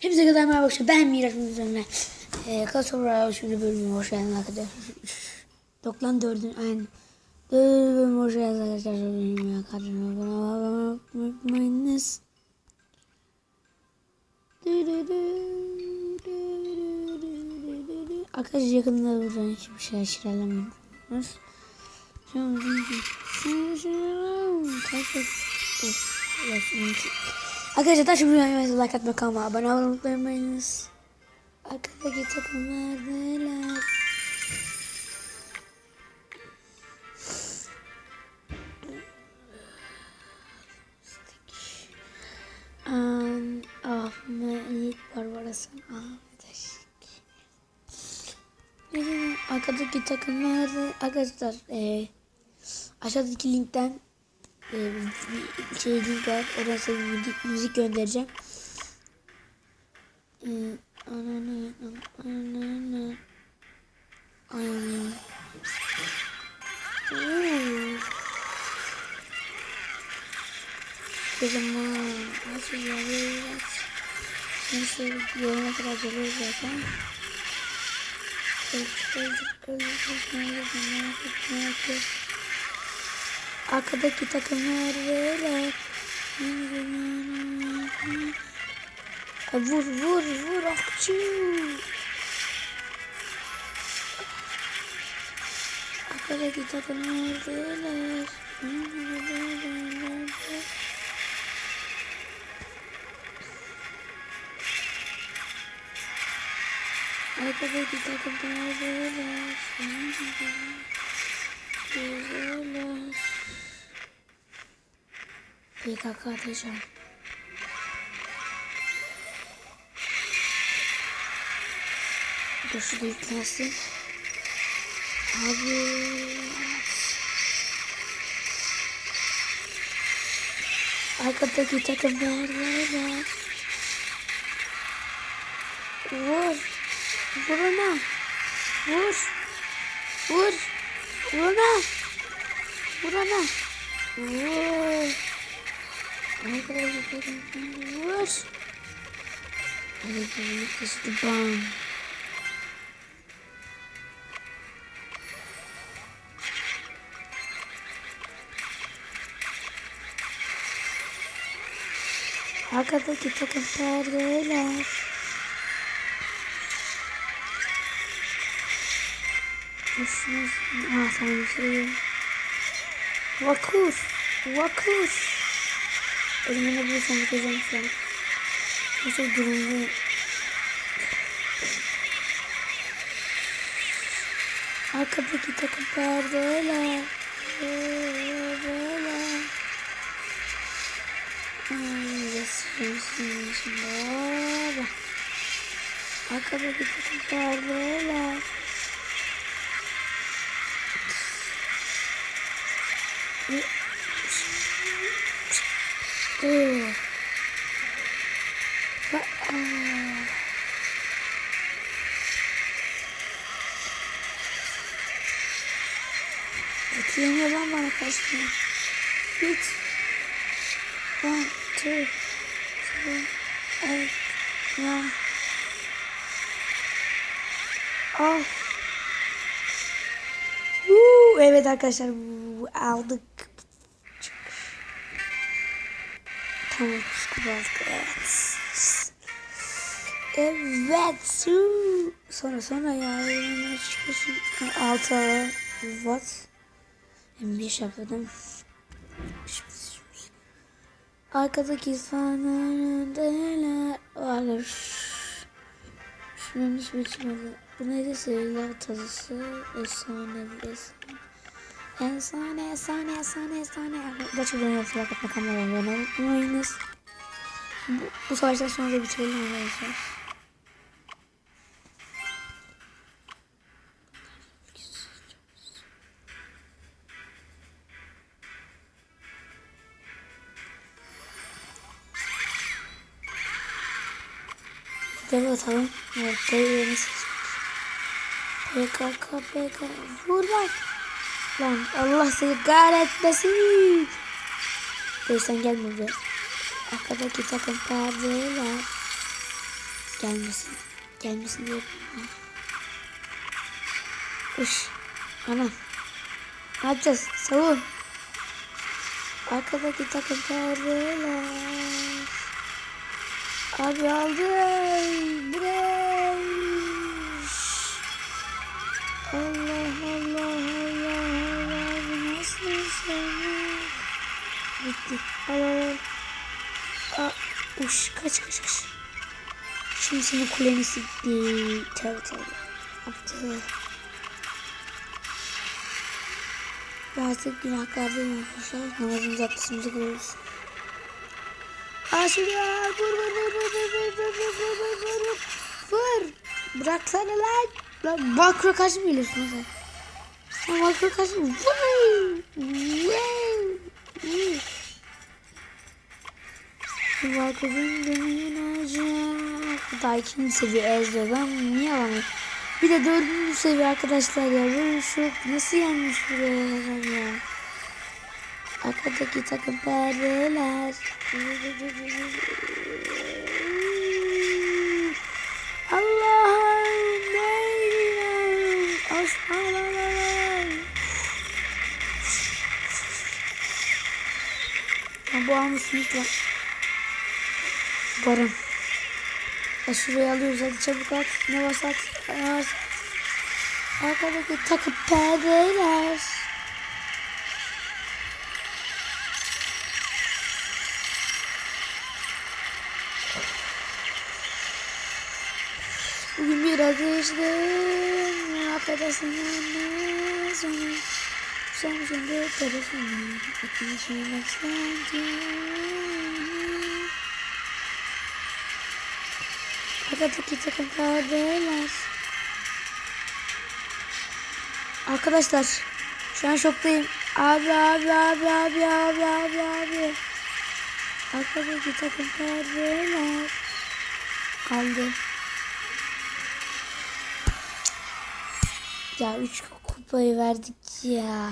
Hepinize kadar merhaba arkadaşlar. Ben Miraç üzerine. Ee, Kasora şimdi bölümü hoş geldiniz arkadaşlar. Doklan dördün aynı. Dördüncü bölümü hoş geldiniz arkadaşlar. Bölümü karşıma bana unutmayınız. Arkadaşlar yakında buradan hiçbir şey şirelemiyoruz. Şimdi Arkadaşlar taş bir videoya like atmayı kanalıma abone olmayı unutmayınız. Arkadaki takımlar neler? An Ahmet Barbaras'ın Ahmet arkadaki takımlar arkadaşlar e, aşağıdaki linkten e, bir şey link var. Oradan size müzik, müzik göndereceğim. E, ananı, ananı, ananı. Oo. Kızım nasıl yarıyoruz? Nasıl yerine kadar. Arkadaki takımlar böyle. Vur vur vur akçı. Arkadaki takımlar böyle. Arkadaki takımlar böyle. PKK atacağım. Dur şurada yüklensin. Abi. Arkadaki takımlar böyle. Vur. Vur ona. Vur. Vur. Vur ona. Vur ona. Vur. Arkadaşlar takımlar vur. Hadi bir kızdı bam. Arkadaki takım perdeler. Nasılsınız? Ah tamam bir şey. Vakur. Vakur. Elime ne bulursam bakacağım şu an. Nasıl durumda? Arkadaki takım perdeler. Böyle. Ay, resimsin şimdi. Arkadaki takım perdeler. Ugh. Ba- aa. Yetiyemiyor lan bana kaçmıyor. Git. One, two, three, eight, nine. Al. Woo, evet arkadaşlar aldık. Evet. Evet. su. Sonra sonra ya. Ne çıkıyorsun? Altı. What? M5 yapıyordum. Arkadaki sahneler var. Şunun hiçbir çıkmadı. Bu neydi? Seriler tadısı. Efsane bir. Efsane, efsane, efsane, efsane. Başka bir yapılar kapma kamera abone unutmayınız. Bu, bu savaştan sonra da bitirelim arkadaşlar. Dev atalım. Evet, dev yerini seçmiş. PKK, PKK. Vur lan. Lan Allah seni kahretmesin. Dur sen gelme buraya. Arkadaki takım perdeler. Gelmesin. Gelmesin diye. Uş. Anam. Ne yapacağız? Savun. Arkadaki takım perdeler. Abi aldım. Buraya. Bitti. Al. Aa, uş kaç kaç kaç. Şimdi senin kuleni sikti. Tövbe tövbe. Yaptı. Artık günahkardayım arkadaşlar. Namazımızı abdestimizi kılıyoruz. Şuraya vur vur vur vur vur vur vur vur vur vur vur vur Bıraksana lan. Lan makro kaç mı biliyorsun sen? Sen makro kaç? Vur. Vur. Vur. Vakıfın dönünecek. Daha ikinci seviye ezdi. Ben niye alamıyorum? Bir de dördüncü seviye arkadaşlar ya. Böyle şok. Nasıl yanmış buraya ya? Arkadaki takım perdeler. Allah'ım neyim? Ya bu almışsın lütfen. Baran. Ya şurayı alıyoruz hadi çabuk at. Ne varsa at. Ne varsa at. Arkadaki takıp perdeler. Bugün biraz değiştim. Affedersin anne. Sonra sen şimdi telefonu. İkinci istedim. Arkadaki takım perdeler. Arkadaşlar şu an şoktayım. Abi abi abi abi abi abi abi. Arkadaki takım perdeler. Aldı. Ya 3 kupayı verdik ya.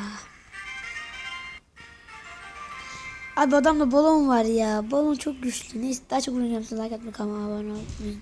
Abi adamda balon var ya. Balon çok güçlü. Neyse daha çok oynayacağım. Like atmayı, kanalıma abone olmayı.